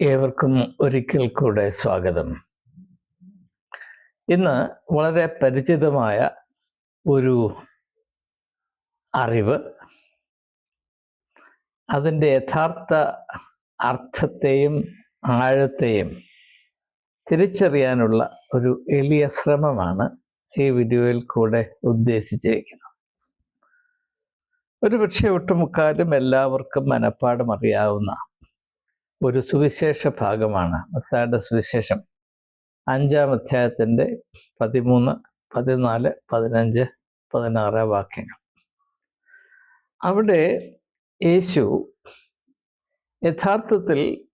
ഏവർക്കും ഒരിക്കൽ കൂടെ സ്വാഗതം. ഇന്ന് വളരെ പരിചിതമായ ഒരു അറിവ് അതിന്റെ യഥാർത്ഥ അർത്ഥത്തെയും ആഴത്തെയും തിരിച്ചറിയാനുള്ള ഒരു എളിയ ശ്രമമാണ് ഈ വീഡിയോയിൽ കൂടെ ഉദ്ദേശിച്ചിരിക്കുന്നത്. ഒരുപക്ഷെ ഒട്ടുമുക്കാലും എല്ലാവർക്കും മനഃപ്പാടം അറിയാവുന്ന ഒരു സുവിശേഷ ഭാഗമാണ്. മത്തായുടെ സുവിശേഷം. അഞ്ചാം അധ്യായത്തിന്റെ പതിമൂന്ന് പതിനാല് പതിനഞ്ച് പതിനാറ് വാക്യങ്ങൾ. അവിടെ യേശു യഥാർത്ഥത്തിൽ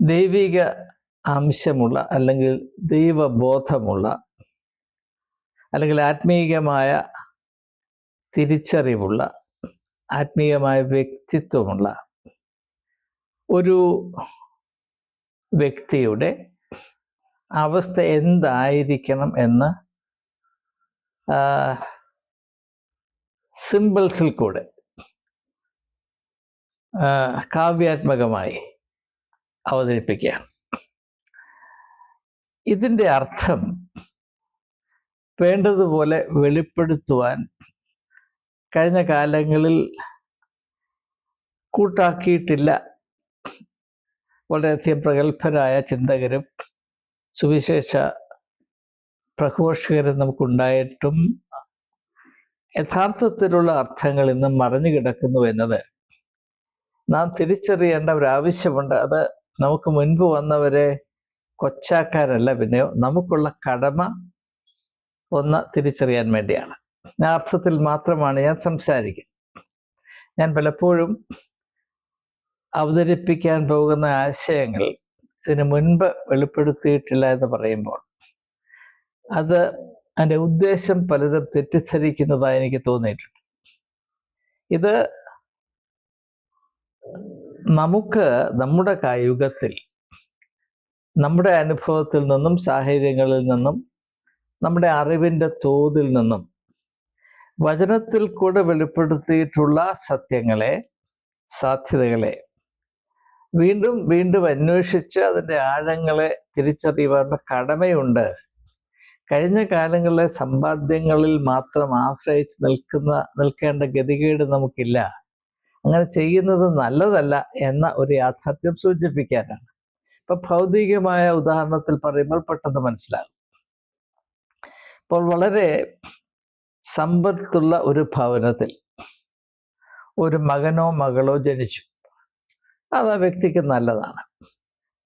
ദൈവിക അംശമുള്ള അല്ലെങ്കിൽ ദൈവബോധമുള്ള അല്ലെങ്കിൽ ആത്മീയമായ തിരിച്ചറിവുള്ള ആത്മീയമായ വ്യക്തിത്വമുള്ള ഒരു വ്യക്തിയുടെ അവസ്ഥ എന്തായിരിക്കണം എന്ന് സിമ്പിൾസിൽ കൂടെ കാവ്യാത്മകമായി അവതരിപ്പിക്കുകയാണ്. ഇതിന്റെ അർത്ഥം വേണ്ടതുപോലെ വെളിപ്പെടുത്തുവാൻ കഴിഞ്ഞ കാലങ്ങളിൽ കൂട്ടാക്കിയിട്ടില്ല വളരെയധികം പ്രഗത്ഭരായ ചിന്തകരും സുവിശേഷ പ്രഘോഷകരും നമുക്കുണ്ടായിട്ടും യഥാർത്ഥത്തിലുള്ള അർത്ഥങ്ങൾ ഇന്നും മറഞ്ഞു കിടക്കുന്നു എന്നത് നാം തിരിച്ചറിയേണ്ട ഒരു ആവശ്യമുണ്ട് അത് നമുക്ക് മുൻപ് വന്നവരെ കൊച്ചാക്കാരല്ല പിന്നെ നമുക്കുള്ള കടമ ഒന്ന് തിരിച്ചറിയാൻ വേണ്ടിയാണ്. ആ അർത്ഥത്തിൽ മാത്രമാണ് ഞാൻ സംസാരിക്കുന്നത്. ഞാൻ പലപ്പോഴും അവതരിപ്പിക്കാൻ പോകുന്ന ആശയങ്ങൾ ഇതിനു മുൻപ് വെളിപ്പെടുത്തിയിട്ടില്ല എന്ന് പറയുമ്പോൾ അത് അതിന്റെ ഉദ്ദേശം പലരും തെറ്റിദ്ധരിക്കുന്നതായി എനിക്ക് തോന്നിയിട്ടുണ്ട്. ഇത് നമുക്ക് നമ്മുടെ കായുഗത്തിൽ നമ്മുടെ അനുഭവത്തിൽ നിന്നും സാഹചര്യങ്ങളിൽ നിന്നും നമ്മുടെ അറിവിന്റെ തോതിൽ നിന്നും വചനത്തിൽ കൂടെ വെളിപ്പെടുത്തിയിട്ടുള്ള സത്യങ്ങളെ സാധ്യതകളെ വീണ്ടും വീണ്ടും അന്വേഷിച്ച് അതിന്റെ ആഴങ്ങളെ തിരിച്ചറിയുവാനുള്ള കടമയുണ്ട്. കഴിഞ്ഞ കാലങ്ങളിലെ സമ്പാദ്യങ്ങളിൽ മാത്രം ആശ്രയിച്ച് നിൽക്കുന്ന നിൽക്കേണ്ട ഗതികേട് നമുക്കില്ല. അങ്ങനെ ചെയ്യുന്നത് നല്ലതല്ല എന്ന ഒരു യാഥാർത്ഥ്യം സൂചിപ്പിക്കാനാണ്. ഇപ്പൊ ഭൗതികമായ ഉദാഹരണത്തിൽ പറയുമ്പോൾ പെട്ടെന്ന് മനസ്സിലാകും. ഇപ്പോൾ വളരെ സമ്പത്തുള്ള ഒരു ഭവനത്തിൽ ഒരു മകനോ മകളോ ജനിച്ചു. അത് ആ വ്യക്തിക്ക് നല്ലതാണ്.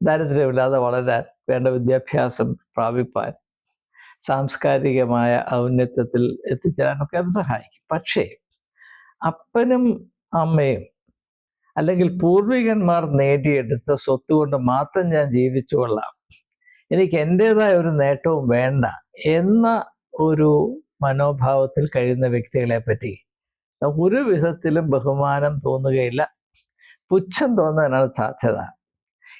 ദാരിദ്ര്യമില്ലാതെ വളരാൻ വേണ്ട വിദ്യാഭ്യാസം പ്രാപിപ്പാൻ സാംസ്കാരികമായ ഔന്നത്യത്തിൽ എത്തിച്ചേരാനൊക്കെ അത് സഹായിക്കും. പക്ഷേ അപ്പനും അമ്മയും അല്ലെങ്കിൽ പൂർവികന്മാർ നേടിയെടുത്ത സ്വത്ത് കൊണ്ട് മാത്രം ഞാൻ ജീവിച്ചു കൊള്ളാം. എനിക്ക് എന്റെതായ ഒരു നേട്ടവും വേണ്ട എന്ന ഒരു മനോഭാവത്തിൽ കഴിയുന്ന വ്യക്തികളെ പറ്റി ഒരു വിധത്തിലും ബഹുമാനം തോന്നുകയില്ല. പുച്ഛം തോന്നാനാണ് സാധ്യത.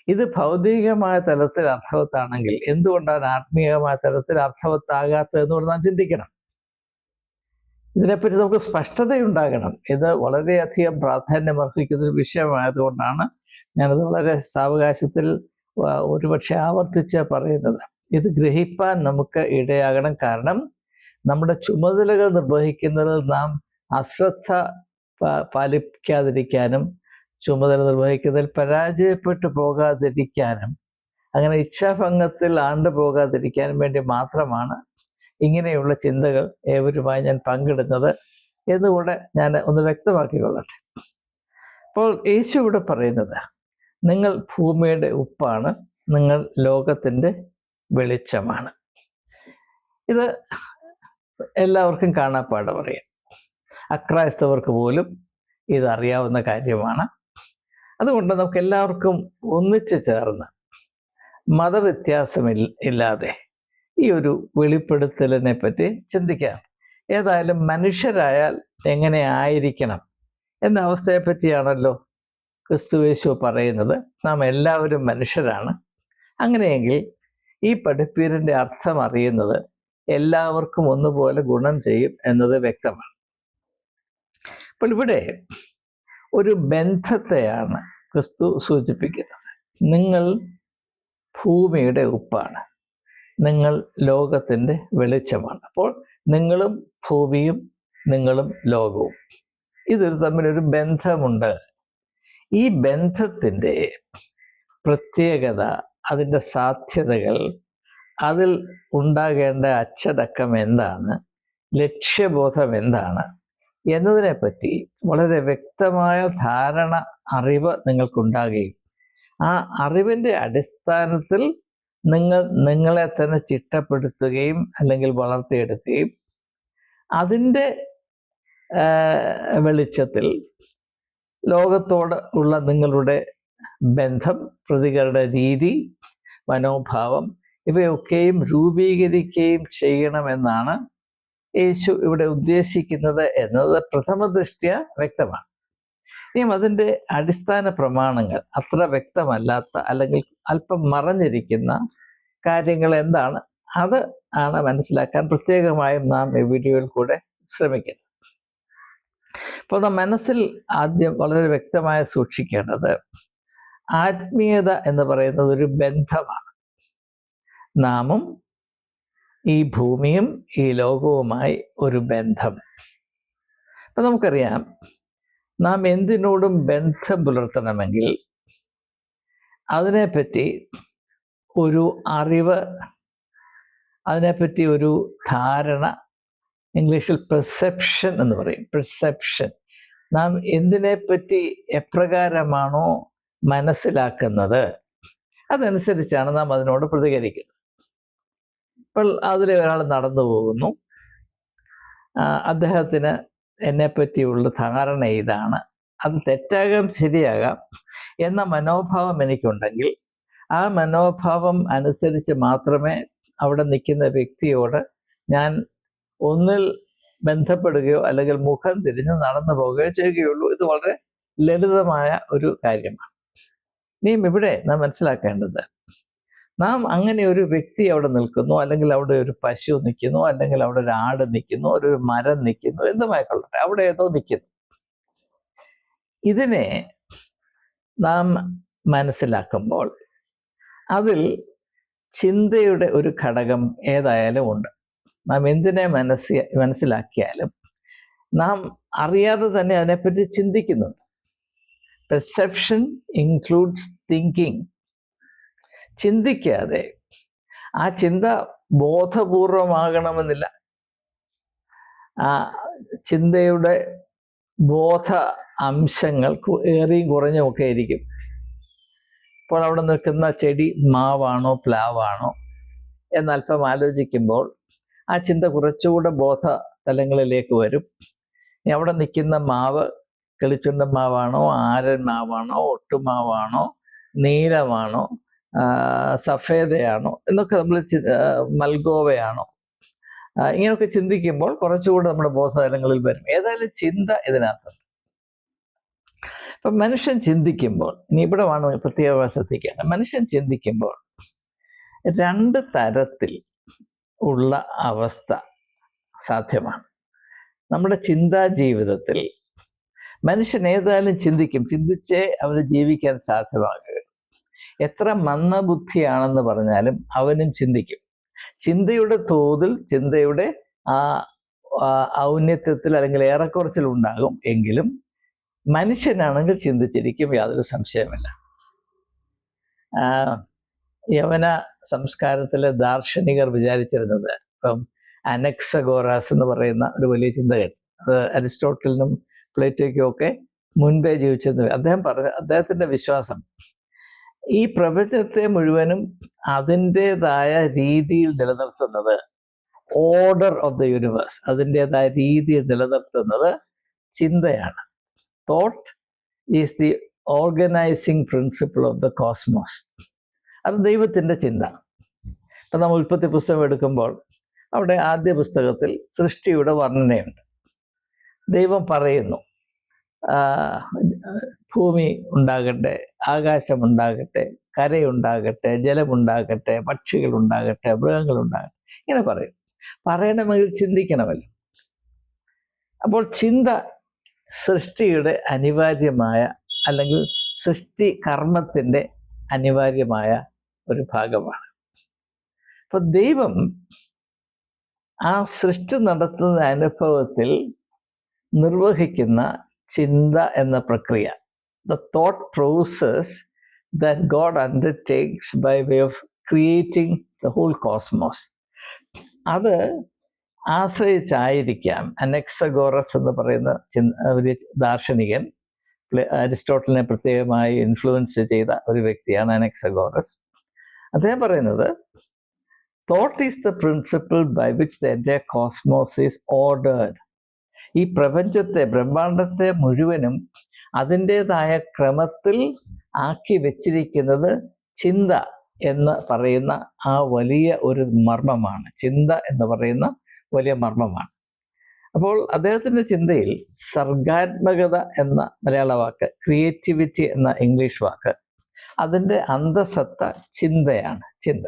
ഇത് ഭൗതികമായ തലത്തിൽ അർത്ഥവത്താണെങ്കിൽ എന്തുകൊണ്ടാണ് ആത്മീയമായ തലത്തിൽ അർത്ഥവത്താകാത്തതെന്ന് കൂടെ നാം ചിന്തിക്കണം. ഇതിനെപ്പറ്റി നമുക്ക് സ്പഷ്ടതയുണ്ടാകണം. ഇത് വളരെയധികം പ്രാധാന്യം അർഹിക്കുന്ന ഒരു വിഷയമായതുകൊണ്ടാണ് ഞാനത് വളരെ സാവകാശത്തിൽ ഒരുപക്ഷെ ആവർത്തിച്ച് പറയുന്നത്. ഇത് ഗ്രഹിപ്പാൻ നമുക്ക് ഇടയാകണം. കാരണം നമ്മുടെ ചുമതലകൾ നിർവഹിക്കുന്നതിൽ നാം അശ്രദ്ധ പാലിക്കാതിരിക്കാനും ചുമതല നിർവഹിക്കുന്നതിൽ പരാജയപ്പെട്ടു പോകാതിരിക്കാനും അങ്ങനെ ഇച്ഛാഭംഗത്തിൽ ആണ്ടു പോകാതിരിക്കാനും വേണ്ടി മാത്രമാണ് ഇങ്ങനെയുള്ള ചിന്തകൾ ഏവരുമായി ഞാൻ പങ്കിടുന്നത് എന്നുകൂടെ ഞാൻ ഒന്ന് വ്യക്തമാക്കിക്കൊള്ളട്ടെ. അപ്പോൾ യേശു ഇവിടെ പറയുന്നത് നിങ്ങൾ ഭൂമിയുടെ ഉപ്പാണ് നിങ്ങൾ ലോകത്തിന്റെ വെളിച്ചമാണ്. ഇത് എല്ലാവർക്കും കാണാപ്പാട് പറയാം. അക്രൈസ്തവർക്ക് പോലും ഇത് അറിയാവുന്ന കാര്യമാണ്. അതുകൊണ്ട് നമുക്ക് എല്ലാവർക്കും ഒന്നിച്ചു ചേർന്ന് മതവ്യത്യാസമില്ല ഇല്ലാതെ ഈ ഒരു വെളിപ്പെടുത്തലിനെ പറ്റി ചിന്തിക്കാം. ഏതായാലും മനുഷ്യരായാൽ എങ്ങനെ ആയിരിക്കണം എന്ന അവസ്ഥയെ പറ്റിയാണല്ലോ ക്രിസ്തുവേശു പറയുന്നത്. നാം എല്ലാവരും മനുഷ്യരാണ്. അങ്ങനെയെങ്കിൽ ഈ പഠിപ്പീരിന്റെ അർത്ഥം അറിയുന്നത് എല്ലാവർക്കും ഒന്നുപോലെ ഗുണം ചെയ്യും എന്നത് വ്യക്തമാണ്. അപ്പോൾ ഇവിടെ ഒരു ബന്ധത്തെയാണ് ക്രിസ്തു സൂചിപ്പിക്കുന്നത്. നിങ്ങൾ ഭൂമിയുടെ ഉപ്പാണ്. നിങ്ങൾ ലോകത്തിന്റെ വെളിച്ചമാണ്. അപ്പോൾ നിങ്ങളും ഭൂമിയും നിങ്ങളും ലോകവും. ഇതൊരു തമ്മിലൊരു ബന്ധമുണ്ട്. ഈ ബന്ധത്തിന്റെ പ്രത്യേകത അതിന്റെ സാധ്യതകൾ അതിൽ ഉണ്ടാകേണ്ട അച്ചടക്കം എന്താണ്? ലക്ഷ്യബോധം എന്താണ്? എന്നതിനെപ്പറ്റി വളരെ വ്യക്തമായ ധാരണ അറിവ് നിങ്ങൾക്കുണ്ടാകുകയും ആ അറിവിന്റെ അടിസ്ഥാനത്തിൽ നിങ്ങൾ നിങ്ങളെ തന്നെ ചിട്ടപ്പെടുത്തുകയും അല്ലെങ്കിൽ വളർത്തിയെടുക്കുകയും അതിന്റെ വെളിച്ചത്തിൽ ലോകത്തോട് ഉള്ള നിങ്ങളുടെ ബന്ധം പ്രതികരണ രീതി മനോഭാവം ഇവയൊക്കെയും രൂപീകരിക്കുകയും ചെയ്യണമെന്നാണ് യേശു ഇവിടെ ഉദ്ദേശിക്കുന്നത് എന്നത് പ്രഥമ ദൃഷ്ട്യ വ്യക്തമാണ്. ഇനിയും അതിന്റെ അടിസ്ഥാന പ്രമാണങ്ങൾ അത്ര വ്യക്തമല്ലാത്ത അല്ലെങ്കിൽ അല്പം മറഞ്ഞിരിക്കുന്ന കാര്യങ്ങൾ എന്താണ്? അത് ആണ് മനസ്സിലാക്കാൻ പ്രത്യേകമായും നാം ഈ വീഡിയോയിൽ കൂടെ ശ്രമിക്കുന്നത്. അപ്പോൾ നാം മനസ്സിൽ ആദ്യം വളരെ വ്യക്തമായി സൂക്ഷിക്കേണ്ടത് ആത്മീയത എന്ന് പറയുന്നത് ഒരു ബന്ധമാണ്. നാമും ഈ ഭൂമിയും ഈ ലോകവുമായി ഒരു ബന്ധം. അപ്പം നമുക്കറിയാം നാം എന്തിനോടും ബന്ധം പുലർത്തണമെങ്കിൽ അതിനെപ്പറ്റി ഒരു അറിവ് അതിനെപ്പറ്റി ഒരു ധാരണ ഇംഗ്ലീഷിൽ പെർസെപ്ഷൻ എന്ന് പറയും. പെർസെപ്ഷൻ നാം എന്തിനെപ്പറ്റി എപ്രകാരമാണോ മനസ്സിലാക്കുന്നത്? അതനുസരിച്ചാണ് നാം അതിനോട് പ്രതികരിക്കുന്നത്. ഇപ്പോൾ അതിൽ ഒരാൾ നടന്നു പോകുന്നു. അദ്ദേഹത്തിന് എന്നെപ്പറ്റിയുള്ള ധാരണ ഇതാണ്. അത് തെറ്റാകാം ശരിയാകാം എന്ന മനോഭാവം എനിക്കുണ്ടെങ്കിൽ ആ മനോഭാവം അനുസരിച്ച് മാത്രമേ അവിടെ നിൽക്കുന്ന വ്യക്തിയോട് ഞാൻ ഒന്നിൽ ബന്ധപ്പെടുകയോ അല്ലെങ്കിൽ മുഖം തിരിഞ്ഞ് നടന്നു പോവുകയോ ചെയ്യുകയുള്ളൂ. ഇത് വളരെ ലളിതമായ ഒരു കാര്യമാണ്. ഇനിയും ഇവിടെ നാം മനസ്സിലാക്കേണ്ടത് നാം അങ്ങനെ ഒരു വ്യക്തി അവിടെ നിൽക്കുന്നു അല്ലെങ്കിൽ അവിടെ ഒരു പശു നിൽക്കുന്നു അല്ലെങ്കിൽ അവിടെ ഒരു ആട് നിൽക്കുന്നു ഒരു മരം നിൽക്കുന്നു എന്തുമായിക്കൊള്ളട്ടെ അവിടെ ഏതോ നിൽക്കുന്നു. ഇതിനെ നാം മനസ്സിലാക്കുമ്പോൾ അതിൽ ചിന്തയുടെ ഒരു ഘടകം ഏതായാലും ഉണ്ട്. നാം എന്തിനെ മനസ്സി മനസ്സിലാക്കിയാലും നാം അറിയാതെ തന്നെ അതിനെപ്പറ്റി ചിന്തിക്കുന്നുണ്ട്. പെർസെപ്ഷൻ ഇൻക്ലൂഡ്സ് തിങ്കിങ് ചിന്തിക്കാതെ ആ ചിന്ത ബോധപൂർവമാകണമെന്നില്ല. ആ ചിന്തയുടെ ബോധ അംശങ്ങൾ ഏറിയും കുറഞ്ഞുമൊക്കെ ആയിരിക്കും. ഇപ്പോൾ അവിടെ നിൽക്കുന്ന ചെടി മാവാണോ പ്ലാവാണോ എന്നല്പം ആലോചിക്കുമ്പോൾ ആ ചിന്ത കുറച്ചുകൂടെ ബോധ തലങ്ങളിലേക്ക് വരും അവിടെ നിൽക്കുന്ന മാവ് കിളിച്ചുണ്ട മാവാണോ ആരൻ മാവാണോ ഒട്ടുമാവാണോ നീലമാണോ സഫേദയാണോ? എന്നൊക്കെ നമ്മൾ മൽഗോവയാണോ? ഇങ്ങനെയൊക്കെ ചിന്തിക്കുമ്പോൾ കുറച്ചുകൂടെ നമ്മുടെ ബോധതലങ്ങളിൽ വരും. ഏതായാലും ചിന്ത ഇതിനകത്തുണ്ട്. ഇപ്പം മനുഷ്യൻ ചിന്തിക്കുമ്പോൾ ഇനി ഇവിടെ വേണം പ്രത്യേക ശ്രദ്ധിക്കേണ്ടത് മനുഷ്യൻ ചിന്തിക്കുമ്പോൾ രണ്ട് തരത്തിൽ ഉള്ള അവസ്ഥ സാധ്യമാണ്. നമ്മുടെ ചിന്താ ജീവിതത്തിൽ മനുഷ്യൻ ഏതായാലും ചിന്തിക്കും. ചിന്തിച്ചേ അവന് ജീവിക്കാൻ സാധ്യമാകുക എത്ര മന്ദബുദ്ധിയാണെന്ന് പറഞ്ഞാലും അവനും ചിന്തിക്കും. ചിന്തയുടെ തോതിൽ ചിന്തയുടെ ആ ഔന്നത്യത്തിൽ അല്ലെങ്കിൽ ഏറെക്കുറച്ചിൽ ഉണ്ടാകും എങ്കിലും മനുഷ്യനാണെങ്കിൽ ചിന്തിച്ചിരിക്കും യാതൊരു സംശയമില്ല യവന സംസ്കാരത്തിലെ ദാർശനികർ വിചാരിച്ചിരുന്നത് ഇപ്പം അനക്സഗോറാസ് എന്ന് പറയുന്ന ഒരു വലിയ ചിന്തകൻ അത് അരിസ്റ്റോട്ടലിനും പ്ലേറ്റോയ്ക്കും ഒക്കെ മുൻപേ ജീവിച്ചിരുന്നു അദ്ദേഹം പറഞ്ഞ അദ്ദേഹത്തിന്റെ വിശ്വാസം ഈ പ്രപഞ്ചത്തെ മുഴുവനും അതിന്റെതായ രീതിയിൽ നിലനിർത്തുന്നത്. ഓർഡർ ഓഫ് ദ യൂണിവേഴ്സ് അതിന്റെതായ രീതിയിൽ നിലനിർത്തുന്നത് ചിന്തയാണ്. Thought is the organising principle of the cosmos അത് ദൈവത്തിന്റെ ചിന്ത. ഇപ്പം നമ്മൾ ഉൽപ്പത്തി പുസ്തകം എടുക്കുമ്പോൾ അവിടെ ആദ്യ പുസ്തകത്തിൽ സൃഷ്ടിയുടെ വർണനയുണ്ട്. ദൈവം പറയുന്നു ഭൂമി ഉണ്ടാകട്ടെ ആകാശമുണ്ടാകട്ടെ കരയുണ്ടാകട്ടെ ജലമുണ്ടാകട്ടെ പക്ഷികളുണ്ടാകട്ടെ മൃഗങ്ങളുണ്ടാകട്ടെ ഇങ്ങനെ പറയും. പറയണമെങ്കിൽ ചിന്തിക്കണമല്ലോ. അപ്പോൾ ചിന്ത സൃഷ്ടിയുടെ അനിവാര്യമായ അല്ലെങ്കിൽ സൃഷ്ടി കർമ്മത്തിന്റെ അനിവാര്യമായ ഒരു ഭാഗമാണ്. അപ്പൊ ദൈവം ആ സൃഷ്ടി നടത്തുന്ന അനുഭവത്തിൽ നിർവഹിക്കുന്ന ചിന്ത എന്ന പ്രക്രിയ. The thought process that God undertakes by way of creating the whole cosmos അത് ആശ്രയിച്ചായിരിക്കാം. അനെക്സഗോറസ് എന്ന് പറയുന്ന ഒരു ദാർശനികൻ അരിസ്റ്റോട്ടലിനെ പ്രത്യേകമായി ഇൻഫ്ലുവൻസ് ചെയ്ത ഒരു വ്യക്തിയാണ് അനെക്സഗോറസ്. അദ്ദേഹം പറയുന്നത് thought is the principle by which the cosmos is ordered ഈ പ്രപഞ്ചത്തെ ബ്രഹ്മാണ്ടത്തെ മുഴുവനും അതിന്റെതായ ക്രമത്തിൽ ആക്കി വെച്ചിരിക്കുന്നത് ചിന്ത എന്ന് പറയുന്ന ആ വലിയ ഒരു മർമ്മമാണ്. ചിന്ത എന്ന് പറയുന്ന വലിയ മർമ്മമാണ്. അപ്പോൾ അദ്ദേഹത്തിന്റെ ചിന്തയിൽ സർഗാത്മകത എന്ന മലയാള വാക്ക് ക്രിയേറ്റിവിറ്റി എന്ന ഇംഗ്ലീഷ് വാക്ക് അതിന്റെ അന്തസത്ത ചിന്തയാണ് ചിന്ത.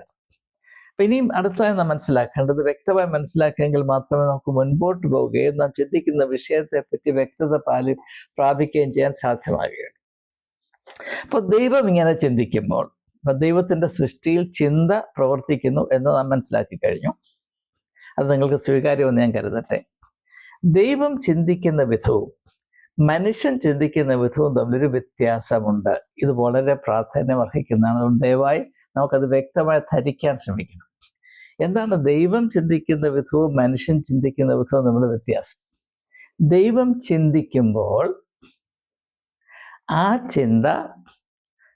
അപ്പൊ ഇനിയും അടുത്തതായി നാം മനസ്സിലാക്കേണ്ടത് വ്യക്തമായി മനസ്സിലാക്കിയെങ്കിൽ മാത്രമേ നമുക്ക് മുൻപോട്ട് പോവുകയും നാം ചിന്തിക്കുന്ന വിഷയത്തെ പറ്റി വ്യക്തത പാലി പ്രാപിക്കുകയും ചെയ്യാൻ സാധ്യമാകുകയുള്ളൂ അപ്പൊ ദൈവം ഇങ്ങനെ ചിന്തിക്കുമ്പോൾ അപ്പൊ ദൈവത്തിന്റെ സൃഷ്ടിയിൽ ചിന്ത പ്രവർത്തിക്കുന്നു എന്ന് നാം മനസ്സിലാക്കി കഴിഞ്ഞു. അത് നിങ്ങൾക്ക് സ്വീകാര്യമെന്ന് ഞാൻ കരുതട്ടെ. ദൈവം ചിന്തിക്കുന്ന വിധവും മനുഷ്യൻ ചിന്തിക്കുന്ന വിധവും തമ്മിലൊരു വ്യത്യാസമുണ്ട്. ഇത് വളരെ പ്രാധാന്യം അർഹിക്കുന്നതാണ്. അതുകൊണ്ട് ദയവായി നമുക്കത് വ്യക്തമായി ധരിക്കാൻ ശ്രമിക്കണം. എന്താണ് ദൈവം ചിന്തിക്കുന്ന വിധവും മനുഷ്യൻ ചിന്തിക്കുന്ന വിധവും തമ്മിൽ വ്യത്യാസം? ദൈവം ചിന്തിക്കുമ്പോൾ ആ ചിന്ത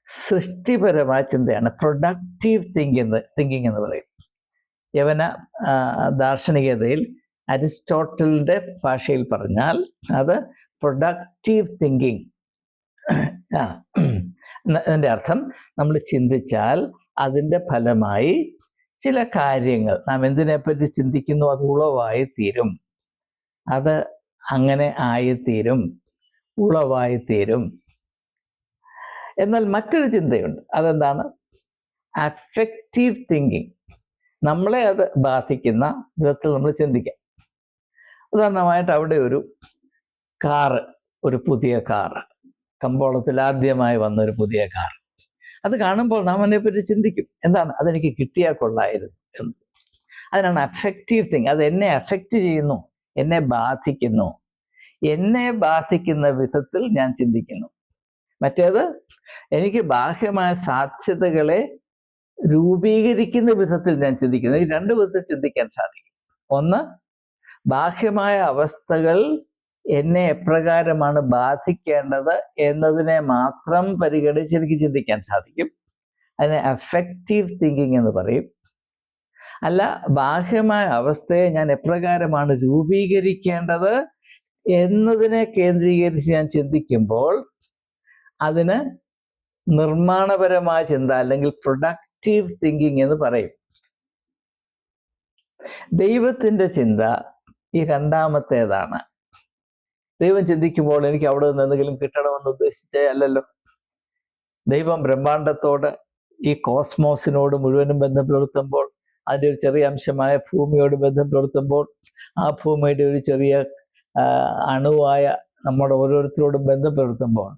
സൃഷ്ടിപരമായ ചിന്തയാണ്. പ്രൊഡക്റ്റീവ് തിങ്കിങ് തിങ്കിങ് എന്ന് പറയും. യവന ദാർശനികതയിൽ അരിസ്റ്റോട്ടലിന്റെ ഭാഷയിൽ പറഞ്ഞാൽ അത് പ്രൊഡക്റ്റീവ് തിങ്കിങ് അതിന്റെ അർത്ഥം നമ്മൾ ചിന്തിച്ചാൽ അതിന്റെ ഫലമായി ചില കാര്യങ്ങൾ നാം എന്തിനെപ്പറ്റി ചിന്തിക്കുന്നു അത് ഉളവായി തീരും അത് അങ്ങനെ ആയിത്തീരും ഉളവായി തീരും എന്നാൽ മറ്റൊരു ചിന്തയുണ്ട്. അതെന്താണ്? അഫക്റ്റീവ് തിങ്കിങ് നമ്മളെ അത് ബാധിക്കുന്ന വിധത്തിൽ നമ്മൾ ചിന്തിക്കാം. ഉദാഹരണമായിട്ട് അവിടെ ഒരു കാറ് ഒരു പുതിയ കാറ് കമ്പോളത്തിൽ ആദ്യമായി വന്ന ഒരു പുതിയ കാർ. അത് കാണുമ്പോൾ നാം അതിനെപ്പറ്റി ചിന്തിക്കും. എന്താണ്? അതെനിക്ക് കിട്ടിയാൽ കൊള്ളായിരുന്നു എന്ന്. അതിനാണ് അഫക്റ്റീവ് തിങ് അത് എന്നെ അഫക്റ്റ് ചെയ്യുന്നു. എന്നെ ബാധിക്കുന്നു. എന്നെ ബാധിക്കുന്ന വിധത്തിൽ ഞാൻ ചിന്തിക്കുന്നു. മറ്റേത് എനിക്ക് ബാഹ്യമായ സാധ്യതകളെ രൂപീകരിക്കുന്ന വിധത്തിൽ ഞാൻ ചിന്തിക്കുന്നു. ഈ രണ്ട് വിധത്തിൽ ചിന്തിക്കാൻ സാധിക്കും. ഒന്ന് ബാഹ്യമായ അവസ്ഥകൾ എന്നെ എപ്രകാരമാണ് ബാധിക്കേണ്ടത് എന്നതിനെ മാത്രം പരിഗണിച്ച് എനിക്ക് ചിന്തിക്കാൻ സാധിക്കും. അതിനെ അഫക്റ്റീവ് തിങ്കിങ് എന്ന് പറയും. അല്ല ബാഹ്യമായ അവസ്ഥയെ ഞാൻ എപ്രകാരമാണ് രൂപീകരിക്കേണ്ടത് എന്നതിനെ കേന്ദ്രീകരിച്ച് ഞാൻ ചിന്തിക്കുമ്പോൾ അതിന് നിർമ്മാണപരമായ ചിന്ത അല്ലെങ്കിൽ പ്രൊഡക്റ്റീവ് തിങ്കിങ് എന്ന് പറയും. ദൈവത്തിന്റെ ചിന്ത ഈ രണ്ടാമത്തേതാണ്. ദൈവം ചിന്തിക്കുമ്പോൾ എനിക്ക് അവിടെ നിന്ന് എന്തെങ്കിലും കിട്ടണമെന്ന് ഉദ്ദേശിച്ചേ അല്ലല്ലോ. ദൈവം ബ്രഹ്മാണ്ടത്തോട് ഈ കോസ്മോസിനോട് മുഴുവനും ബന്ധം പുലർത്തുമ്പോൾ അതിന്റെ ഒരു ചെറിയ അംശമായ ഭൂമിയോട് ബന്ധം പുലർത്തുമ്പോൾ ആ ഭൂമിയുടെ ഒരു ചെറിയ അണുവായ നമ്മുടെ ഓരോരുത്തരോടും ബന്ധം പുലർത്തുമ്പോൾ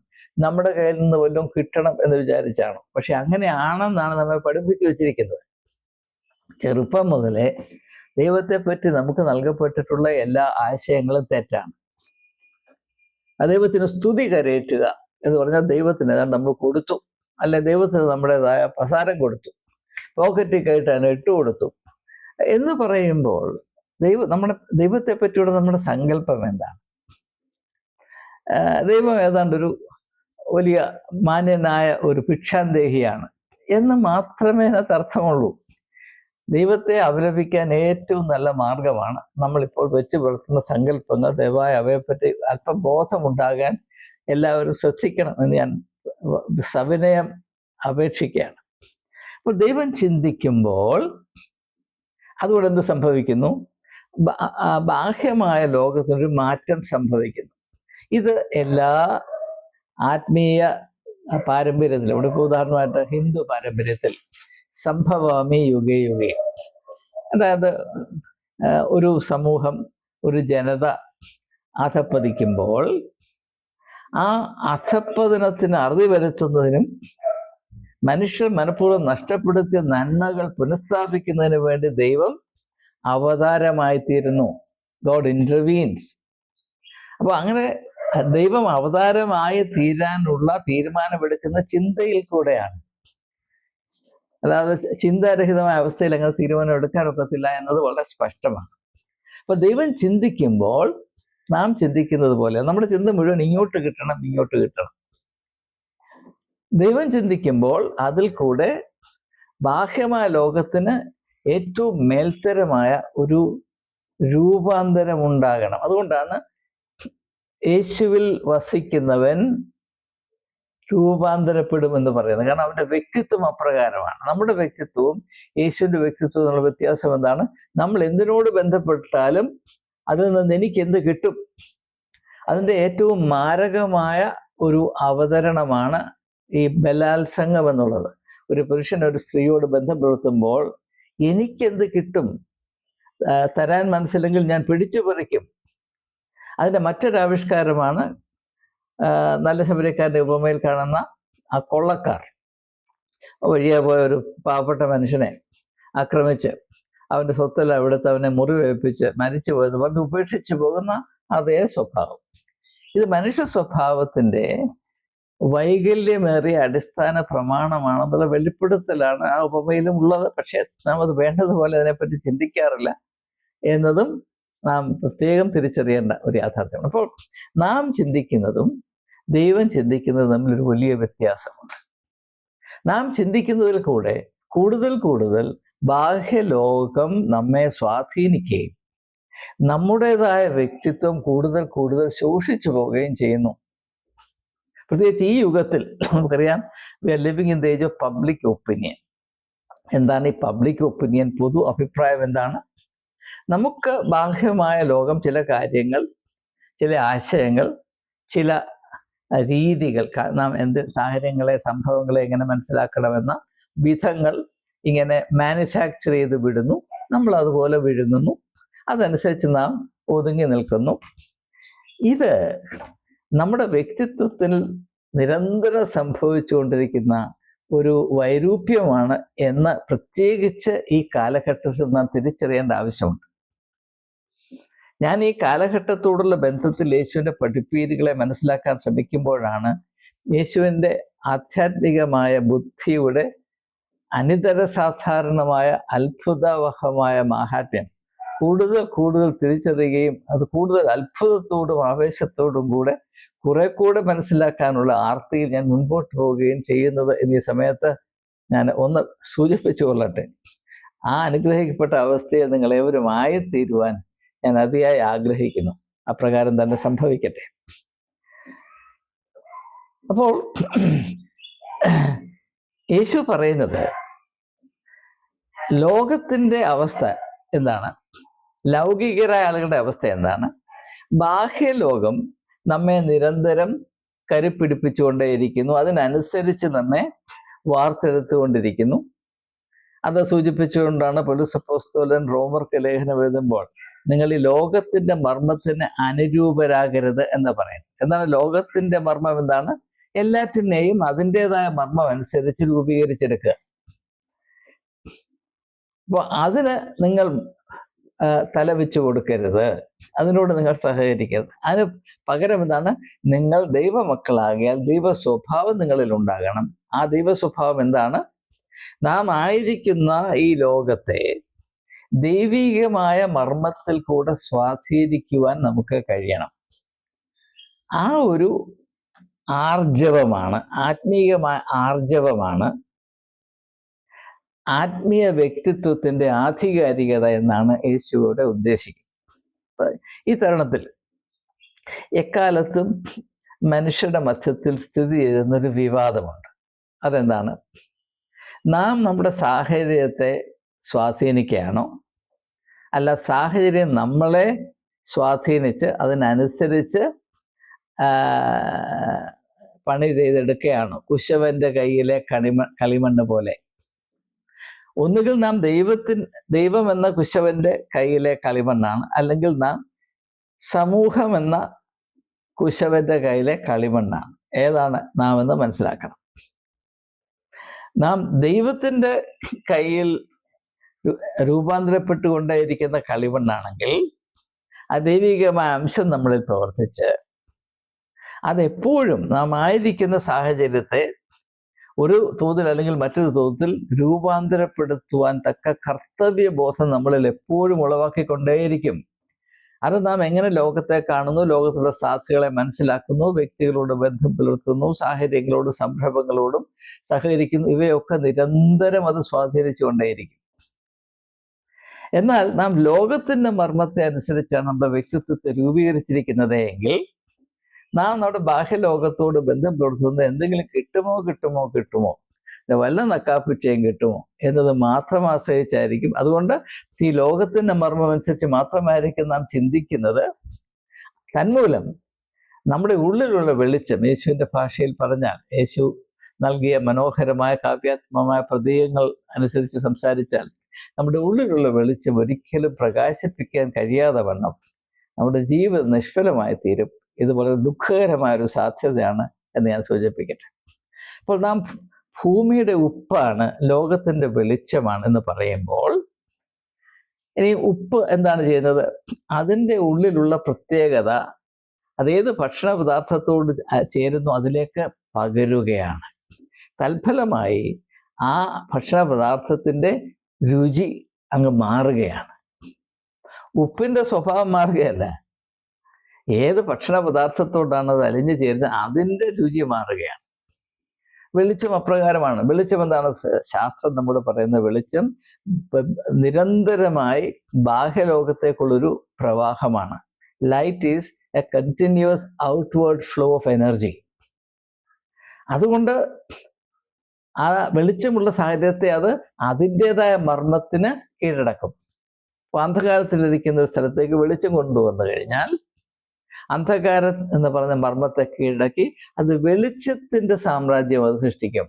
നമ്മുടെ കയ്യിൽ നിന്ന് വല്ലതും കിട്ടണം എന്ന് വിചാരിച്ചാണ്? പക്ഷെ അങ്ങനെയാണെന്നാണ് നമ്മെ പഠിപ്പിച്ചു വെച്ചിരിക്കുന്നത്. ചെറുപ്പം മുതലേ ദൈവത്തെ പറ്റി നമുക്ക് നൽകപ്പെട്ടിട്ടുള്ള എല്ലാ ആശയങ്ങളും തെറ്റാണ്. ദൈവത്തിന് സ്തുതി കരയേറ്റുക എന്ന് പറഞ്ഞാൽ ദൈവത്തിന് ഏതാണ്ട് നമ്മൾ കൊടുത്തു. അല്ലെ ദൈവത്തിന് നമ്മുടേതായ പ്രസാരം കൊടുത്തു. പോക്കറ്റിൽ കയറ്റാൻ ഇട്ട് കൊടുത്തു. എന്ന് പറയുമ്പോൾ ദൈവം നമ്മുടെ ദൈവത്തെ പറ്റിയുള്ള നമ്മുടെ സങ്കല്പം എന്താണ്? ദൈവം ഏതാണ്ട് ഒരു വലിയ മാന്യനായ ഒരു ഭിക്ഷാന്തേഹിയാണ് എന്ന് മാത്രമേ അതിനകത്ത് അർത്ഥമുള്ളൂ. ദൈവത്തെ അവലപിക്കാൻ ഏറ്റവും നല്ല മാർഗമാണ് നമ്മളിപ്പോൾ വെച്ച് പുലർത്തുന്ന സങ്കല്പങ്ങൾ ദയവായി അവയെപ്പറ്റി അല്പം ബോധമുണ്ടാകാൻ എല്ലാവരും ശ്രദ്ധിക്കണം എന്ന് ഞാൻ സവിനയം അപേക്ഷിക്കുകയാണ്. അപ്പോൾ ദൈവം ചിന്തിക്കുമ്പോൾ അതുകൊണ്ട് എന്ത് സംഭവിക്കുന്നു? ബാഹ്യമായ ലോകത്തിനൊരു മാറ്റം സംഭവിക്കുന്നു. ഇത് എല്ലാ ആത്മീയ പാരമ്പര്യത്തിലും ഇവിടെ ഉദാഹരണമായിട്ട് ഹിന്ദു പാരമ്പര്യത്തിൽ സംഭവാമി യുഗേ അതായത് ഒരു സമൂഹം ഒരു ജനത അധപ്പതിക്കുമ്പോൾ ആ അധപ്പതനത്തിന് അറുതി വരുത്തുന്നതിനും മനുഷ്യർ മനഃപൂർവം നഷ്ടപ്പെടുത്തിയ നന്മകൾ പുനഃസ്ഥാപിക്കുന്നതിന് വേണ്ടി ദൈവം അവതാരമായി തീരുന്നു ഗോഡ് ഇന്റർവീൻസ് അപ്പോൾ അങ്ങനെ ദൈവം അവതാരമായി തീരാനുള്ള തീരുമാനമെടുക്കുന്ന ചിന്തയിൽ കൂടെയാണ്. അല്ലാതെ ചിന്താരഹിതമായ അവസ്ഥയിൽ അങ്ങനെ തീരുമാനം എടുക്കാൻ ഒക്കത്തില്ല എന്നത് വളരെ സ്പഷ്ടമാണ്. അപ്പൊ ദൈവം ചിന്തിക്കുമ്പോൾ നാം ചിന്തിക്കുന്നത് പോലെ നമ്മുടെ ചിന്ത മുഴുവൻ ഇങ്ങോട്ട് കിട്ടണം ഇങ്ങോട്ട് കിട്ടണം. ദൈവം ചിന്തിക്കുമ്പോൾ അതിൽ കൂടെ ബാഹ്യമായ ലോകത്തിന് ഏറ്റവും മേൽത്തരമായ ഒരു രൂപാന്തരം ഉണ്ടാകണം. അതുകൊണ്ടാണ് യേശുവിൽ വസിക്കുന്നവൻ രൂപാന്തരപ്പെടുമെന്ന് പറയുന്നത്. കാരണം അവന്റെ വ്യക്തിത്വം അപ്രകാരമാണ്. നമ്മുടെ വ്യക്തിത്വവും യേശുവിന്റെ വ്യക്തിത്വം എന്നുള്ള വ്യത്യാസം എന്താണ്? നമ്മൾ എന്തിനോട് ബന്ധപ്പെട്ടാലും അതിൽ നിന്ന് എനിക്ക് എന്ത് കിട്ടും? അതിന്റെ ഏറ്റവും മാരകമായ ഒരു അവതരണമാണ് ഈ ബലാത്സംഗം എന്നുള്ളത്. ഒരു പുരുഷൻ ഒരു സ്ത്രീയോട് ബന്ധം പുലർത്തുമ്പോൾ എനിക്കെന്ത് കിട്ടും? തരാൻ മനസ്സില്ലെങ്കിൽ ഞാൻ പിടിച്ചു പറിക്കും അതിന്റെ മറ്റൊരാവിഷ്കാരമാണ് നല്ല ശബരിക്കാരന്റെ ഉപമയിൽ കാണുന്ന ആ കൊള്ളക്കാർ. വഴിയെ പോയ ഒരു പാവപ്പെട്ട മനുഷ്യനെ ആക്രമിച്ച് അവന്റെ സ്വത്തെല്ലാം എടുത്ത് അവനെ മുറിവേൽപ്പിച്ച് മരിച്ചു പോയത് പറഞ്ഞ് ഉപേക്ഷിച്ചു പോകുന്ന അതേ സ്വഭാവം. ഇത് മനുഷ്യ സ്വഭാവത്തിന്റെ വൈകല്യമേറിയ അടിസ്ഥാന പ്രമാണമാണെന്നുള്ള വെളിപ്പെടുത്തലാണ് ആ ഉപമയിലും ഉള്ളത്. പക്ഷേ നാം അത് വേണ്ടതുപോലെ അതിനെപ്പറ്റി ചിന്തിക്കാറില്ല എന്നതും നാം പ്രത്യേകം തിരിച്ചറിയേണ്ട ഒരു യാഥാർത്ഥ്യമാണ്. അപ്പോൾ നാം ചിന്തിക്കുന്നതും ദൈവം ചിന്തിക്കുന്നത് തമ്മിലൊരു വലിയ വ്യത്യാസമുണ്ട്. നാം ചിന്തിക്കുന്നതിൽ കൂടെ കൂടുതൽ കൂടുതൽ ബാഹ്യലോകം നമ്മെ സ്വാധീനിക്കുകയും നമ്മുടേതായ വ്യക്തിത്വം കൂടുതൽ കൂടുതൽ ശോഷിച്ചു പോവുകയും ചെയ്യുന്നു. പ്രത്യേകിച്ച് ഈ യുഗത്തിൽ നമുക്കറിയാം we are living in the age of public opinion എന്താണ് ഈ പബ്ലിക് ഒപ്പീനിയൻ പൊതു അഭിപ്രായം എന്താണ്? നമുക്ക് ബാഹ്യമായ ലോകം ചില കാര്യങ്ങൾ ചില ആശയങ്ങൾ ചില രീതികൾ നാം എന്ത് സാഹചര്യങ്ങളെ സംഭവങ്ങളെ എങ്ങനെ മനസ്സിലാക്കണമെന്ന വിധങ്ങൾ ഇങ്ങനെ മാനുഫാക്ചർ ചെയ്ത് വിടുന്നു. നമ്മൾ അതുപോലെ വിഴുങ്ങുന്നു. അതനുസരിച്ച് നാം ഒതുങ്ങി നിൽക്കുന്നു. ഇത് നമ്മുടെ വ്യക്തിത്വത്തിൽ നിരന്തരം സംഭവിച്ചുകൊണ്ടിരിക്കുന്ന ഒരു വൈരൂപ്യമാണ് എന്ന് പ്രത്യേകിച്ച് ഈ കാലഘട്ടത്തിൽ നാം തിരിച്ചറിയേണ്ട ആവശ്യമുണ്ട്. ഞാൻ ഈ കാലഘട്ടത്തോടുള്ള ബന്ധത്തിൽ യേശുവിന്റെ പഠിപ്പീരുകളെ മനസ്സിലാക്കാൻ ശ്രമിക്കുമ്പോഴാണ് യേശുവിന്റെ ആധ്യാത്മികമായ ബുദ്ധിയുടെ അനിതര സാധാരണമായ അത്ഭുതവഹമായ മാഹാത്മ്യം. കൂടുതൽ കൂടുതൽ തിരിച്ചറിയുകയും അത് കൂടുതൽ അത്ഭുതത്തോടും ആവേശത്തോടും കൂടെ കുറെ കൂടെ മനസ്സിലാക്കാനുള്ള ആർത്തിയിൽ ഞാൻ മുൻപോട്ട് പോവുകയും ചെയ്യുന്നത് എന്നീ സമയത്ത് ഞാൻ ഒന്ന് സൂചിപ്പിച്ചു കൊള്ളട്ടെ ആ അനുഗ്രഹിക്കപ്പെട്ട അവസ്ഥയെ നിങ്ങൾ ഏവരും ആയിത്തീരുവാൻ ഞാൻ അതിയായി ആഗ്രഹിക്കുന്നു. അപ്രകാരം തന്നെ സംഭവിക്കട്ടെ. അപ്പോൾ യേശു പറയുന്നത് ലോകത്തിന്റെ അവസ്ഥ എന്താണ്? ലൗകികരായ ആളുകളുടെ അവസ്ഥ എന്താണ്? ബാഹ്യലോകം നമ്മെ നിരന്തരം കരുപ്പിടിപ്പിച്ചുകൊണ്ടേയിരിക്കുന്നു. അതിനനുസരിച്ച് നമ്മെ വാർത്തെടുത്തുകൊണ്ടിരിക്കുന്നു. അത് സൂചിപ്പിച്ചുകൊണ്ടാണ് പൊലുസപ്പോസ്തോലൻ റോമർക്ക് ലേഖനം എഴുതുമ്പോൾ നിങ്ങൾ ഈ ലോകത്തിന്റെ മർമ്മത്തിന് അനുരൂപരാകരുത് എന്ന് പറയുന്നത് എന്താണ്? ലോകത്തിന്റെ മർമ്മം എന്താണ്? എല്ലാറ്റിനെയും അതിന്റെതായ മർമ്മം അനുസരിച്ച് രൂപീകരിച്ചെടുക്കുക. അപ്പോൾ അതിന് നിങ്ങൾ തല വെച്ച് കൊടുക്കരുത്. അതിനോട് നിങ്ങൾ സഹകരിക്കരുത്. അതിന് പകരം എന്താണ്? നിങ്ങൾ ദൈവമക്കളാകിയാൽ ദൈവ സ്വഭാവം നിങ്ങളിൽ ഉണ്ടാകണം. ആ ദൈവ സ്വഭാവം എന്താണ്? നാം ആയിരിക്കുന്ന ഈ ലോകത്തെ ദൈവികമായ മർമ്മത്തിൽ കൂടെ സ്വാധീനിക്കുവാൻ നമുക്ക് കഴിയണം. ആ ഒരു ആർജവമാണ് ആത്മീയമായ ആർജവമാണ് ആത്മീയ വ്യക്തിത്വത്തിന്റെ ആധികാരികത എന്നാണ് യേശുവോടെ ഉദ്ദേശിക്കുന്നത്. ഈ തരുണത്തിൽ എക്കാലത്തും മനുഷ്യരുടെ മധ്യത്തിൽ സ്ഥിതി ചെയ്യുന്നൊരു വിവാദമുണ്ട്. അതെന്താണ്? നാം നമ്മുടെ സാഹചര്യത്തെ സ്വാധീനിക്കുകയാണോ? അല്ല സാഹചര്യം നമ്മളെ സ്വാധീനിച്ച് അതിനനുസരിച്ച് പണി ചെയ്തെടുക്കുകയാണ്? കുശവന്റെ കയ്യിലെ കണിമ കളിമണ്ണ് പോലെ. ഒന്നുകിൽ നാം ദൈവത്തിൻ ദൈവം എന്ന കുശവന്റെ കയ്യിലെ കളിമണ്ണാണ്. അല്ലെങ്കിൽ നാം സമൂഹം എന്ന കുശവന്റെ കയ്യിലെ കളിമണ്ണാണ്. ഏതാണ് നാം എന്ന് മനസ്സിലാക്കണം. നാം ദൈവത്തിന്റെ കയ്യിൽ രൂപാന്തരപ്പെട്ടുകൊണ്ടേയിരിക്കുന്ന കളിമണ്ണാണെങ്കിൽ ആ ദൈവികമായ അംശം നമ്മളിൽ പ്രവർത്തിച്ച് അതെപ്പോഴും നാം ആയിരിക്കുന്ന സാഹചര്യത്തെ ഒരു തോതിൽ അല്ലെങ്കിൽ മറ്റൊരു തോതിൽ രൂപാന്തരപ്പെടുത്തുവാൻ തക്ക കർത്തവ്യബോധം നമ്മളിൽ എപ്പോഴും ഉളവാക്കിക്കൊണ്ടേയിരിക്കും. അത് നാം എങ്ങനെ ലോകത്തെ കാണുന്നു ലോകത്തുള്ള സാധ്യതകളെ മനസ്സിലാക്കുന്നു വ്യക്തികളോട് ബന്ധം പുലർത്തുന്നു സാഹചര്യങ്ങളോടും സംരംഭങ്ങളോടും സഹകരിക്കുന്നു ഇവയൊക്കെ നിരന്തരം അത് സ്വാധീനിച്ചുകൊണ്ടേയിരിക്കും. എന്നാൽ നാം ലോകത്തിന്റെ മർമ്മത്തെ അനുസരിച്ചാണ് നമ്മുടെ വ്യക്തിത്വത്തെ രൂപീകരിച്ചിരിക്കുന്നത് എങ്കിൽ നാം നമ്മുടെ ബാഹ്യലോകത്തോട് ബന്ധം പുലർത്തുന്ന എന്തെങ്കിലും കിട്ടുമോ കിട്ടുമോ കിട്ടുമോ? വല്ല നക്കാപ്പിച്ചയും കിട്ടുമോ? എന്നത് മാത്രം ആശ്രയിച്ചായിരിക്കും. അതുകൊണ്ട് ഈ ലോകത്തിന്റെ മർമ്മം അനുസരിച്ച് മാത്രമായിരിക്കും നാം ചിന്തിക്കുന്നത്. തന്മൂലം നമ്മുടെ ഉള്ളിലുള്ള വെളിച്ചം യേശുവിന്റെ ഭാഷയിൽ പറഞ്ഞാൽ യേശു നൽകിയ മനോഹരമായ കാവ്യാത്മമായ പ്രതീകങ്ങൾ അനുസരിച്ച് സംസാരിച്ചാൽ നമ്മുടെ ഉള്ളിലുള്ള വെളിച്ചം ഒരിക്കലും പ്രകാശിപ്പിക്കാൻ കഴിയാതെ വണ്ണം. നമ്മുടെ ജീവിതം നിഷ്ഫലമായി തീരും. ഇത് വളരെ ദുഃഖകരമായ ഒരു സാധ്യതയാണ് എന്ന് ഞാൻ സൂചിപ്പിക്കട്ടെ. അപ്പോൾ നാം ഭൂമിയുടെ ഉപ്പാണ് ലോകത്തിന്റെ വെളിച്ചമാണ് എന്ന് പറയുമ്പോൾ ഇനി ഉപ്പ് എന്താണ് ചെയ്യുന്നത്? അതിന്റെ ഉള്ളിലുള്ള പ്രത്യേകത അതേത് ഭക്ഷണ പദാർത്ഥത്തോട് ചേരുന്നു അതിലേക്ക് പകരുകയാണ്. തൽഫലമായി ആ ഭക്ഷണ പദാർത്ഥത്തിന്റെ രുചി അങ്ങ് മാറുകയാണ്. ഉപ്പിന്റെ സ്വഭാവം മാറുകയല്ല. ഏത് ഭക്ഷണ പദാർത്ഥത്തോടാണ് അത് അലിഞ്ഞു ചേരുന്നത് അതിന്റെ രുചി മാറുകയാണ്. വെളിച്ചം അപ്രകാരമാണ്. വെളിച്ചം എന്താണ്? ശാസ്ത്രം നമ്മോട് പറയുന്ന വെളിച്ചം നിരന്തരമായി ബാഹ്യലോകത്തേക്കുള്ളൊരു പ്രവാഹമാണ്. Light is a continuous outward flow of energy അതുകൊണ്ട് ആ വെളിച്ചമുള്ള സാഹചര്യത്തെ അത് അതിന്റെതായ മർമ്മത്തിന് കീഴടക്കും. അപ്പോൾ അന്ധകാരത്തിലിരിക്കുന്ന ഒരു സ്ഥലത്തേക്ക് വെളിച്ചം കൊണ്ടുവന്നു കഴിഞ്ഞാൽ അന്ധകാരം എന്ന് പറഞ്ഞ മർമ്മത്തെ കീഴടക്കി അത് വെളിച്ചത്തിന്റെ സാമ്രാജ്യം അത് സൃഷ്ടിക്കും.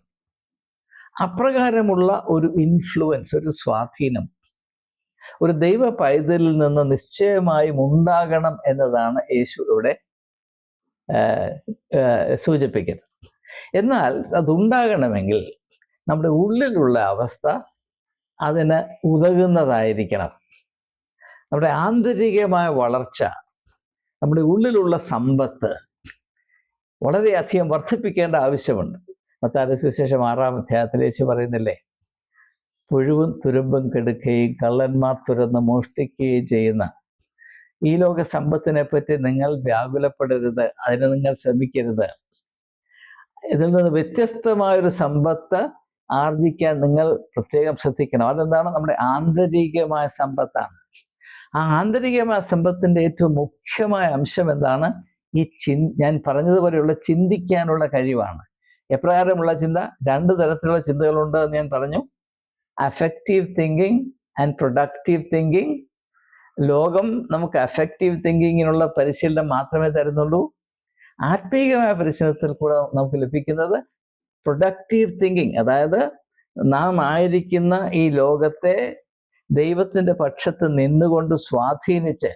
അപ്രകാരമുള്ള ഒരു ഇൻഫ്ലുവൻസ് ഒരു സ്വാധീനം ഒരു ദൈവ പൈതലിൽ നിന്ന് നിശ്ചയമായും ഉണ്ടാകണം എന്നതാണ് യേശു ഇവിടെ സൂചിപ്പിക്കുന്നത്. എന്നാൽ അതുണ്ടാകണമെങ്കിൽ നമ്മുടെ ഉള്ളിലുള്ള അവസ്ഥ അതിന് ഉതകുന്നതായിരിക്കണം. നമ്മുടെ ആന്തരികമായ വളർച്ച നമ്മുടെ ഉള്ളിലുള്ള സമ്പത്ത് വളരെയധികം വർദ്ധിപ്പിക്കേണ്ട ആവശ്യമുണ്ട്. മത്താരുടെ സുവിശേഷം ആറാം അധ്യായത്തിൽ യേശു പറയുന്നില്ലേ പുഴുവും തുരുമ്പും കെടുക്കുകയും കള്ളന്മാർ തുറന്ന് മോഷ്ടിക്കുകയും ചെയ്യുന്ന ഈ ലോക സമ്പത്തിനെ പറ്റി നിങ്ങൾ വ്യാകുലപ്പെടരുത് അതിന് നിങ്ങൾ ശ്രമിക്കരുത്. ഇതിൽ നിന്ന് വ്യത്യസ്തമായൊരു സമ്പത്ത് ആർജിക്കാൻ നിങ്ങൾ പ്രത്യേകം ശ്രദ്ധിക്കണം. അതെന്താണ്? നമ്മുടെ ആന്തരികമായ സമ്പത്താണ്. ആ ആന്തരികമായ സമ്പത്തിന്റെ ഏറ്റവും മുഖ്യമായ അംശം എന്താണ്? ഈ ചി ഞാൻ പറഞ്ഞതുപോലെയുള്ള ചിന്തിക്കാനുള്ള കഴിവാണ്. എപ്രകാരമുള്ള ചിന്ത? രണ്ട് തരത്തിലുള്ള ചിന്തകളുണ്ട് എന്ന് ഞാൻ പറഞ്ഞു. Affective thinking and productive thinking ലോകം നമുക്ക് അഫക്റ്റീവ് തിങ്കിങ്ങിനുള്ള പരിശീലനം മാത്രമേ തരുന്നുള്ളൂ. ആത്മീയമായ പരിശീലനത്തിൽ കൂടെ നമുക്ക് ലഭിക്കുന്നത് പ്രൊഡക്റ്റീവ് തിങ്കിങ് അതായത് നാം ആയിരിക്കുന്ന ഈ ലോകത്തെ ദൈവത്തിന്റെ പക്ഷത്ത് നിന്നുകൊണ്ട് സ്വാധീനിച്ച്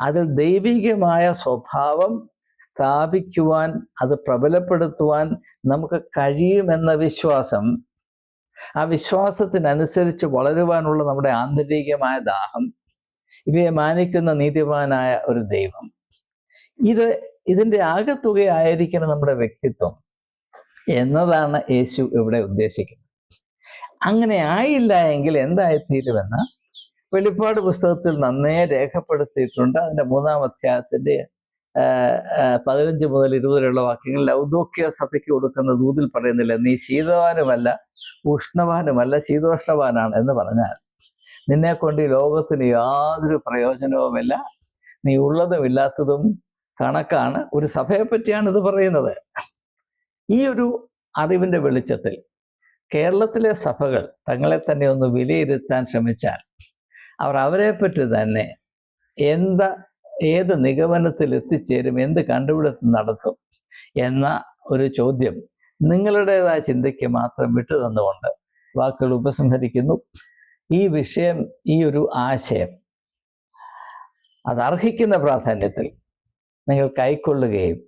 അതിൽ ദൈവികമായ സ്വഭാവം സ്ഥാപിക്കുവാൻ അത് പ്രബലപ്പെടുത്തുവാൻ നമുക്ക് കഴിയുമെന്ന വിശ്വാസം ആ വിശ്വാസത്തിനനുസരിച്ച് വളരുവാനുള്ള നമ്മുടെ ആന്തരികമായ ദാഹം ഇവയെ മാനിക്കുന്ന നീതിമാനായ ഒരു ദൈവം. ഇത് ഇതിന്റെ ആകത്തുകയായിരിക്കണം നമ്മുടെ വ്യക്തിത്വം. എന്നതാണ് യേശു ഇവിടെ ഉദ്ദേശിക്കുന്നത്. അങ്ങനെ ആയില്ല എങ്കിൽ എന്തായിത്തീരുമെന്ന് വെളിപ്പാട് പുസ്തകത്തിൽ നന്നേ രേഖപ്പെടുത്തിയിട്ടുണ്ട്. അതിന്റെ മൂന്നാം അധ്യായത്തിന്റെ പതിനഞ്ച് മുതൽ ഇരുപത് വരെയുള്ള വാക്യങ്ങൾ ലൗദോക്യ സഭയ്ക്ക് കൊടുക്കുന്ന ദൂതിൽ പറയുന്നില്ല നീ ശീതവാനുമല്ല ഉഷ്ണവാനുമല്ല ശീതോഷ്ണവാനാണ് എന്ന് പറഞ്ഞാൽ നിന്നെ കൊണ്ട് ഈ ലോകത്തിന് യാതൊരു പ്രയോജനവുമില്ല. നീ ഉള്ളതും ഇല്ലാത്തതും കണക്കാണ്. ഒരു സഭയെ പറ്റിയാണ് ഇത് പറയുന്നത്. ഈ ഒരു അറിവിന്റെ വെളിച്ചത്തിൽ കേരളത്തിലെ സഭകൾ തങ്ങളെ തന്നെ ഒന്ന് വിലയിരുത്താൻ ശ്രമിച്ചാൽ അവർ അവരെപ്പറ്റി പറ്റി തന്നെ എന്താ ഏത് നിഗമനത്തിൽ എത്തിച്ചേരും എന്ത് കണ്ടുപിടുത്തം നടത്തും എന്ന ഒരു ചോദ്യം നിങ്ങളുടേതായ ചിന്തയ്ക്ക് മാത്രം വിട്ടു തന്നുകൊണ്ട് വാക്കുകൾ ഉപസംഹരിക്കുന്നു. ഈ വിഷയം ഈ ഒരു ആശയം അത് അർഹിക്കുന്ന പ്രാധാന്യത്തിൽ നിങ്ങൾ കൈക്കൊള്ളുകയും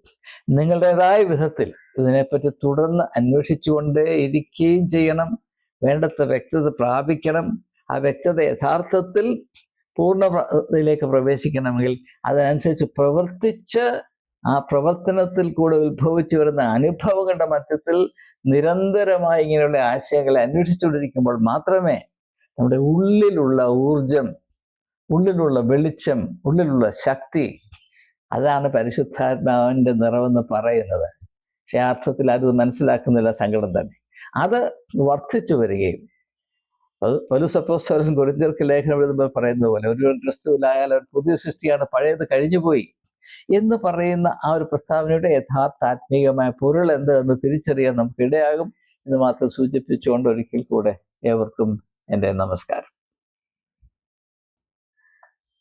നിങ്ങളുടേതായ വിധത്തിൽ ഇതിനെപ്പറ്റി തുടർന്ന് അന്വേഷിച്ചുകൊണ്ടേ ഇരിക്കുകയും ചെയ്യണം. വേണ്ടത്ര വ്യക്തത പ്രാപിക്കണം. ആ വ്യക്തത യഥാർത്ഥത്തിൽ പൂർണതയിലേക്ക് പ്രവേശിക്കണമെങ്കിൽ അതനുസരിച്ച് പ്രവർത്തിച്ച് ആ പ്രവർത്തനത്തിൽ കൂടെ ഉത്ഭവിച്ചു വരുന്ന അനുഭവങ്ങളുടെ മധ്യത്തിൽ നിരന്തരമായി ഇങ്ങനെയുള്ള ആശയങ്ങളെ അന്വേഷിച്ചുകൊണ്ടിരിക്കുമ്പോൾ മാത്രമേ നമ്മുടെ ഉള്ളിലുള്ള ഊർജം ഉള്ളിലുള്ള വെളിച്ചം ഉള്ളിലുള്ള ശക്തി അതാണ് പരിശുദ്ധാത്മാവിന്റെ നിറവെന്ന് പറയുന്നത്. പക്ഷെ അർത്ഥത്തിൽ അത് മനസ്സിലാക്കുന്നില്ല സങ്കടം തന്നെ. അത് വർദ്ധിച്ചു വരികയും പലുസപ്പോസ്വലൻ ഗുരുന്ദർക്ക് ലേഖനം എഴുതുമ്പോൾ പറയുന്നത് പോലെ ഒരു ക്രിസ്തുവിലായാൽ ഒരു പുതിയ സൃഷ്ടിയാണ് പഴയത് കഴിഞ്ഞുപോയി എന്ന് പറയുന്ന ആ ഒരു പ്രസ്താവനയുടെ യഥാർത്ഥ ആത്മീയമായ പൊരുൾ എന്ത് എന്ന് തിരിച്ചറിയാൻ നമുക്ക് ഇടയാകും എന്ന് മാത്രം സൂചിപ്പിച്ചുകൊണ്ട് ഒരിക്കൽ കൂടെ ഏവർക്കും എന്റെ നമസ്കാരം.